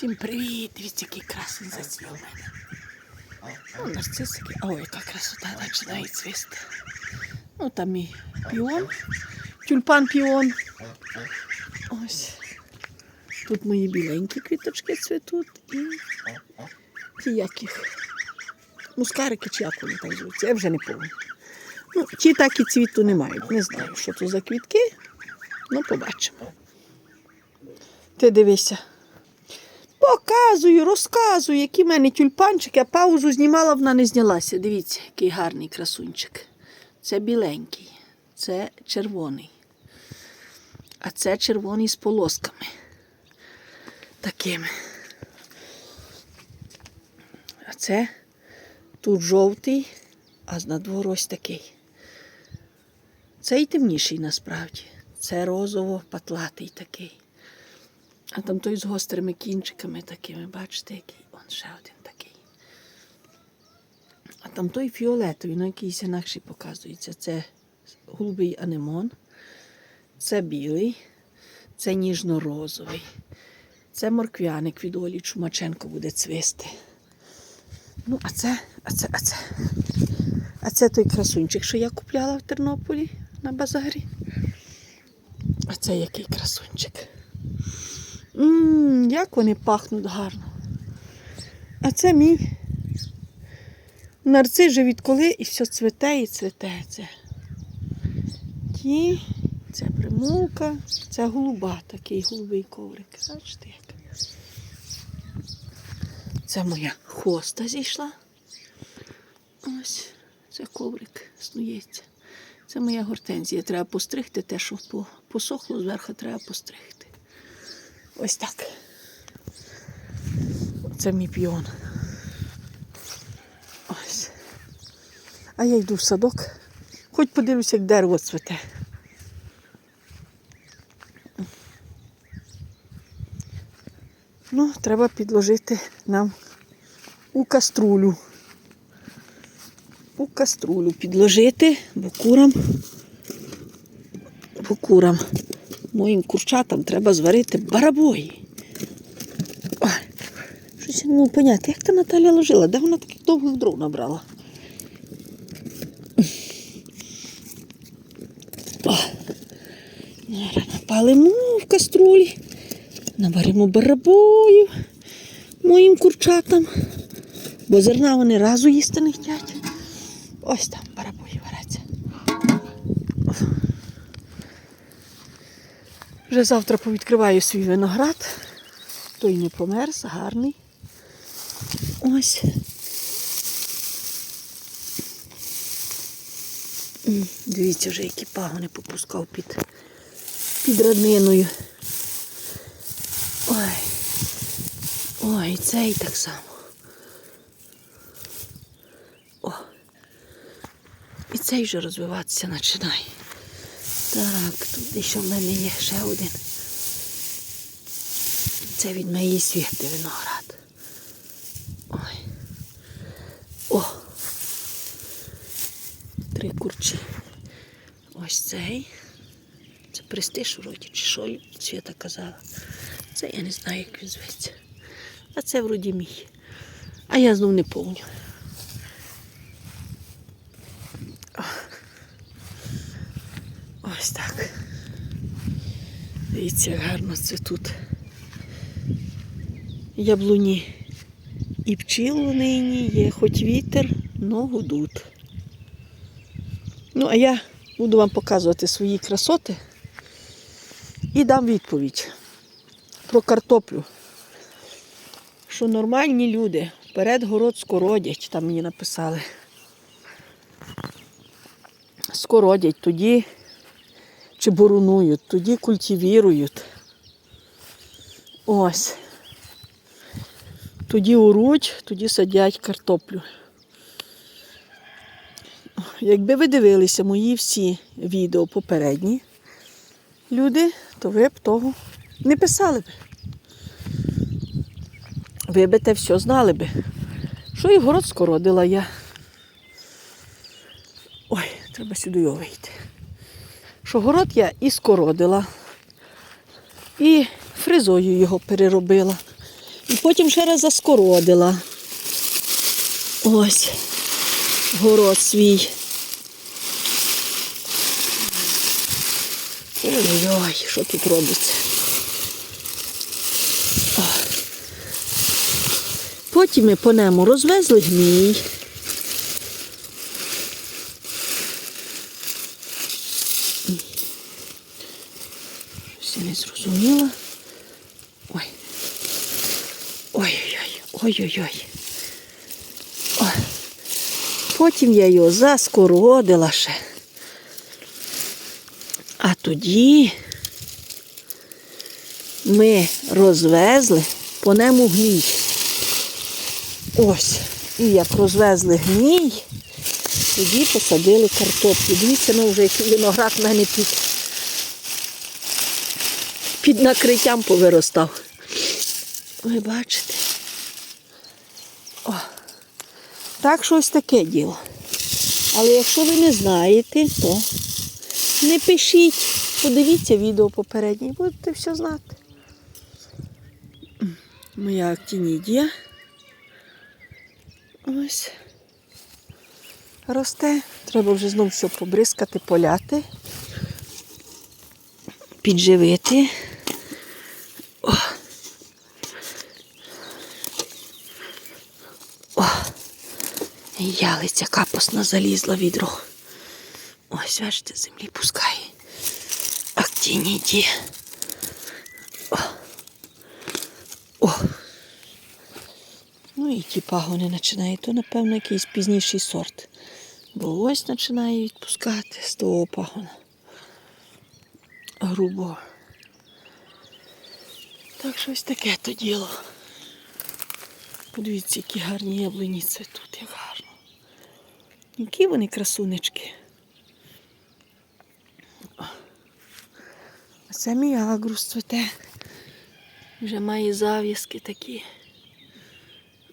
Всім привіт! Дивіться, який красень зацвів мене. Ну, нарцисики. Ой, яка красота починає цвісти. Ну, там і піон, тюльпан піон. Ось. Тут мої біленькі квіточки цвітуть і ті як їх. Мускарики чи як вони там звуться, я вже не пам'ятаю. Ну, ті так і цвіту не мають. Не знаю, що то за квітки. Ну, побачимо. Ти дивися. Показую, розказую, які в мене тюльпанчики, а паузу знімала, вона не знялася. Дивіться, який гарний красунчик. Це біленький, це червоний. А це червоний з полосками. Такими. А це тут жовтий, а з надвору ось такий. Цей темніший насправді. Це розово-патлатий такий. А там той з гострими кінчиками такими, бачите, який. Он ще один такий. А там той фіолетовий, ну якийсь інакший показується. Це голубий анемон, це білий, це ніжно-розовий. Це морквяник від Олі Чумаченко буде цвісти. Ну, а це, а це, а це. А це той красунчик, що я купляла в Тернополі на базарі. А це який красунчик. Ммм, як вони пахнуть гарно. А це мій нарцис же відколи і все цвете і цвете. Це. Ті, це примулка, це голуба, такий голубий коврик. Бачите як? Це моя хоста зійшла. Ось, це коврик снується. Це моя гортензія. Треба постригти те, що посохло, зверху треба постригти. Ось так. Це мій піон. А я йду в садок. Хоч подивлюся, як дерево цвете. Ну, треба підложити нам у каструлю. У каструлю підложити, бо курам, бо курам, моїм курчатам треба зварити барабої. Ой, щось не можу поняти, як та Наталя ложила, де вона таких довгих дров набрала? Напалимо в каструлі, наваримо барабоїв моїм курчатам, бо зерна вони разу їсти не хочуть. Ось там Вже завтра повідкриваю свій виноград. Той не померз, гарний. Ось. Дивіться вже, які пагони попускав під, під родниною. Ой. Ой, цей так само. О. І цей вже розвиватися починає. Так, тут ще в мене є ще один. Це від моєї світи виноград. Ой. О! Три курчі. Ось цей. Це престиж вроді, чи що Свята казала. Це я не знаю, як він зветься. А це вроді мій. А я знов не помню. Ось так. Дивіться, як гарно це тут. Яблуні і пчіл нині є, хоч вітер, но гудуть. Ну, а я буду вам показувати свої красоти і дам відповідь про картоплю. Що нормальні люди вперед город скородять, там мені написали. Скородять, тоді чи бурунують, тоді культивірують. Ось. Тоді уруть, тоді садять картоплю. Якби ви дивилися мої всі відео попередні люди, то ви б того не писали б. Ви б те все знали би. Що і город скородила я. Ой, треба сюди його вийти. Що город я і скородила, і фризою його переробила. І потім ще раз заскородила. Ось город свій. Ой-ой, що тут робиться? Потім ми по нему розвезли гній. Щось я не зрозуміла. Ой. Ой-ой-ой, ой-ой-ой. Потім я його заскородила ще. А тоді ми розвезли по нему гній. Ось. І як розвезли гній, тоді посадили картоплю. Дивіться, ну вже виноград в мене під, під накриттям повиростав. Ви бачите? О. Так що ось таке діло. Але якщо ви не знаєте, то не пишіть. Подивіться відео попереднє будете все знати. Моя актінідія. Ось. Росте. Треба вже знову все побризкати, поляти, підживити. Ялиця капусна залізла відро. Ось, бачите, землі пускає. Актінідія. О. О. Ну і ті пагони починає. То, напевно, якийсь пізніший сорт. Бо ось починає відпускати з того пагона. Грубо. Так що ось таке то діло. Подивіться, які гарні яблуні цвітуть. Які вони красунечки. О. А Це мій агрус цвіте. Вже має зав'язки такі.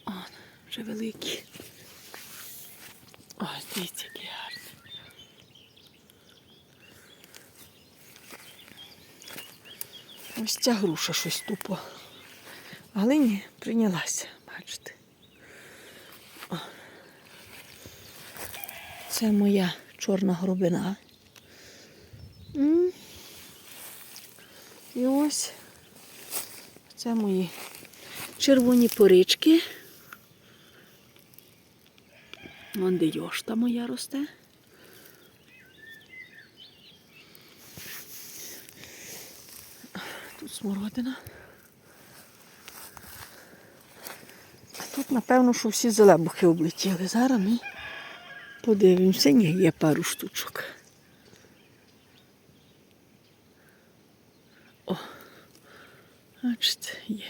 О, вже великі. Ось дивіться, які гарні. Ось ця груша щось тупо. Але ні, прийнялася, бачите. Це моя чорна горобина. М. І ось це мої червоні порички. Вон де йошта моя росте. Тут смородина. А тут, напевно, що всі зелебухи облетіли. Зараз ми подивимося. Ні, є пару штучок. О, бачите, є.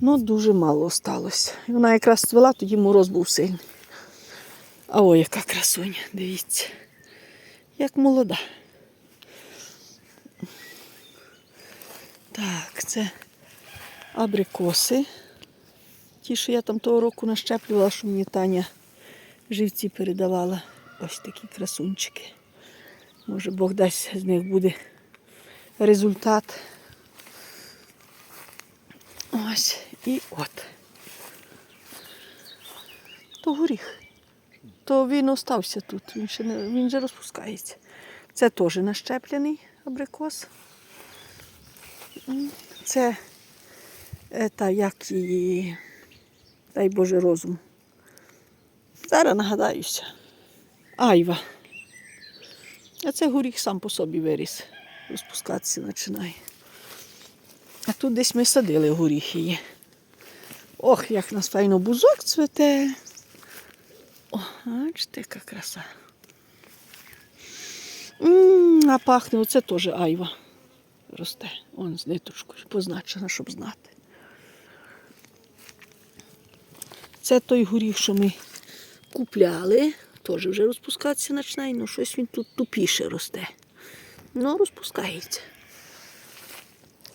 Ну, дуже мало осталось. Вона якраз цвела, тоді мороз був сильний. А ой, яка красуня, дивіться. Як молода. Так, це абрикоси. Ті, що я там того року нащеплювала, що мені Таня живці передавала. Ось такі красунчики. Може Бог дасть з них буде результат. Ось і от. То горіх. То він остався тут, він ще не, він вже розпускається. Це теж нащеплений абрикос. Це е, та як її, дай Боже розум. Зараз нагадаюся. Айва. А це горіх сам по собі виріс. Розпускатися починає. А тут десь ми садили горіхи. Ох, як нас файно бузок цвете. О, бачите, яка краса. М, А пахне, оце теж айва. Росте. Он з ниточкою позначена, щоб знати. Це той горіх, що ми купляли. Теж вже розпускатися починає, ну щось він тут тупіше росте. Ну, розпускається.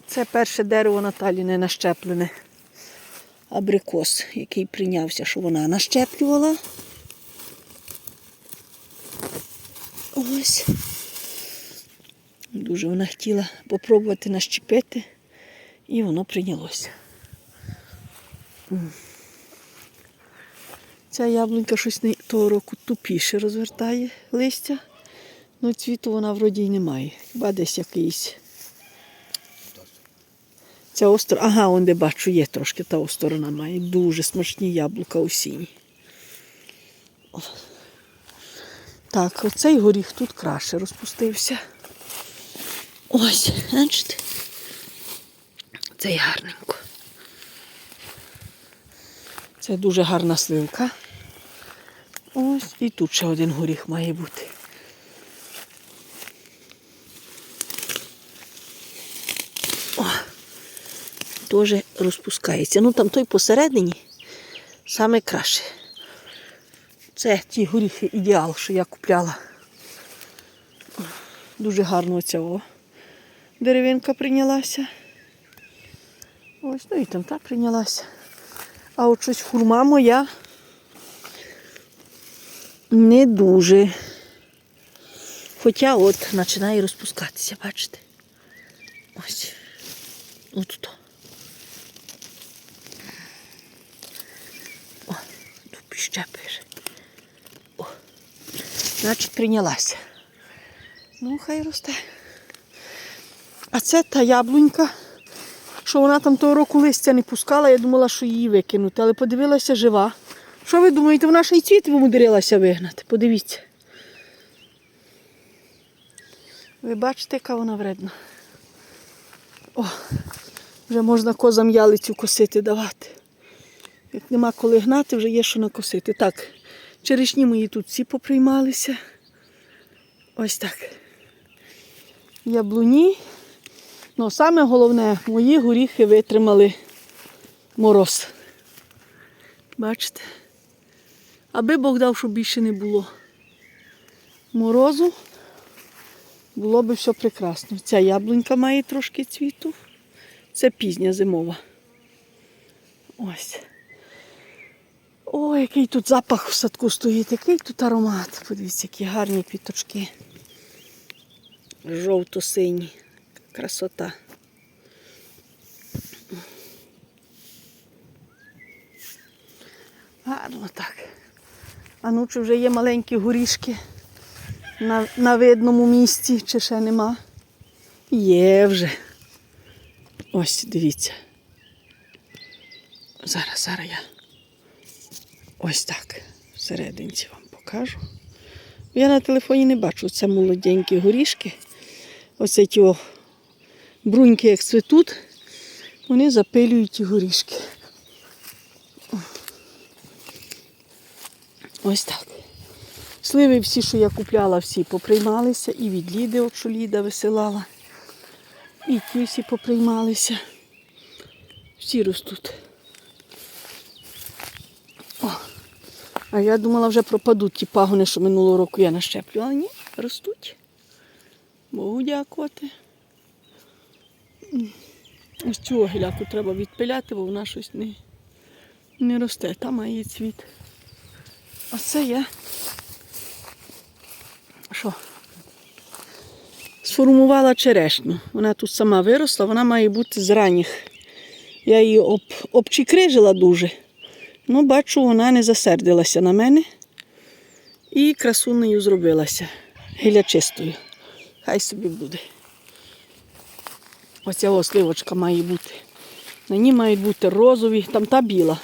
Це перше дерево Наталі не нащеплене. Абрикос, який прийнявся, що вона нащеплювала. Ось. Дуже вона хотіла попробувати нащепити, і воно прийнялося. Ця яблунька щось не того року тупіше розвертає листя. Ну, цвіту вона вроді й немає. Хіба десь якийсь. Ця остро... Ага, он де бачу, є трошки та сторона має. Дуже смачні яблука осінні. О. Так, оцей горіх тут краще розпустився. Ось, бачите? Цей гарненько. Це дуже гарна сливка. Ось і тут ще один горіх має бути. О, теж розпускається. Ну там той посередині саме краще. Це ті горіхи ідеал, що я купляла. Дуже гарно оця о, деревинка прийнялася. Ось, ну і там та прийнялася. А от щось хурма моя не дуже. Хоча от починає розпускатися, бачите? Ось. От тут. О, тут підщепиш. О. Значить прийнялася. Ну, хай росте. А це та яблунька, що вона там того року листя не пускала, я думала, що її викинути, але подивилася жива. Що ви думаєте, вона ще й цвіт вимудрилася вигнати? Подивіться. Ви бачите, яка вона вредна. О, вже можна козам ялицю косити давати. Як нема коли гнати, вже є що накосити. Так, черешні мої тут всі поприймалися. Ось так. Яблуні. Ну, саме головне, мої горіхи витримали мороз. Бачите? Аби Бог дав, щоб більше не було морозу, було би все прекрасно. Ця яблунька має трошки цвіту. Це пізня зимова. Ось. Ой, який тут запах в садку стоїть, який тут аромат. Подивіться, які гарні квіточки. Жовто-сині. Красота. Гарно так. А ну чи вже є маленькі горішки на, на видному місці, чи ще нема? Є вже. Ось, дивіться. Зараз, зараз я ось так всерединці вам покажу. Я на телефоні не бачу, це молоденькі горішки. Оце ті бруньки, як цвітуть, вони запилюють ті горішки. Ось так. Сливи всі, що я купляла, всі поприймалися. І від Ліди, от що Ліда висилала. І ті всі поприймалися. Всі ростуть. О, а я думала, вже пропадуть ті пагони, що минулого року я нащеплювала. Ні, ростуть. Богу дякувати. Ось цю гіляку треба відпиляти, бо вона щось не, не росте. Там має цвіт. А це я. Що? Сформувала черешню. Вона тут сама виросла, вона має бути з ранніх. Я її об, обчикрижила дуже. Ну, бачу, вона не засердилася на мене. І красунею зробилася. Гілячистою. Хай собі буде. Оця ось сливочка має бути. На ній мають бути розові, там та біла.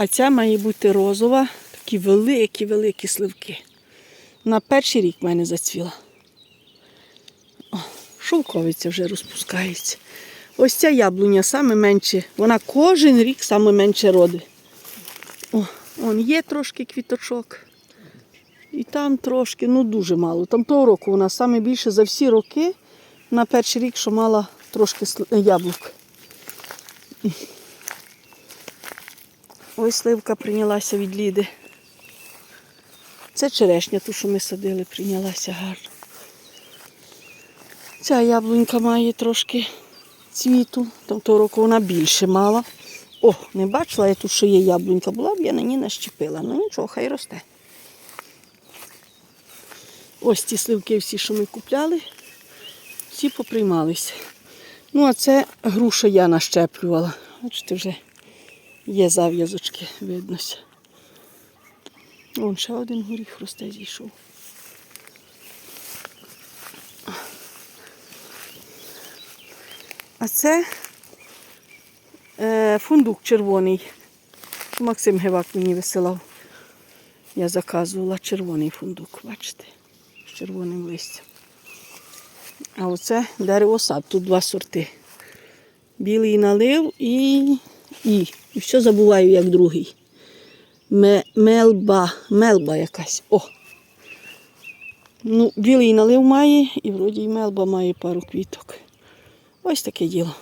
А ця має бути розова, такі великі-великі сливки. На перший рік в мене зацвіла. О, шовковиця вже розпускається. Ось ця яблуня саме менше. Вона кожен рік саме менше родить. Он є трошки квіточок. І там трошки, ну дуже мало. Там того року вона саме більше за всі роки на перший рік, що мала трошки яблук. Ось сливка прийнялася від Ліди. Це черешня, ту, що ми садили, прийнялася гарно. Ця яблунька має трошки цвіту. Там того року вона більше мала. О, не бачила я тут, що є яблунька. Була б я на ній нащепила. Ну нічого, хай росте. Ось ті сливки всі, що ми купляли, всі поприймалися. Ну, а це груша я нащеплювала. Бачите, вже Є зав'язочки, виднося. Вон ще один горіх росте зійшов. А це е, фундук червоний. Максим Гевак мені висилав. Я заказувала червоний фундук, бачите, з червоним листям. А оце дерево сад, тут два сорти. Білий налив і. І, і все забуваю, як другий. Мелба, мелба якась. О. Ну, білий налив має, і вроді і мелба має пару квіток. Ось таке діло.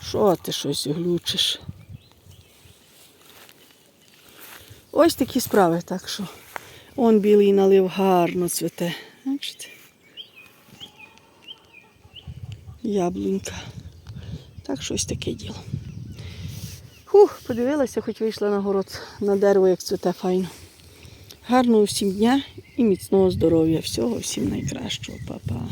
Що ти щось глючиш? Ось такі справи, так що. Он білий налив гарно цвете. Бачите? Яблунька. Так щось таке діло. Фух, подивилася, хоч вийшла на город на дерево, як цвете файно. Гарного всім дня і міцного здоров'я. Всього всім найкращого, Па-па.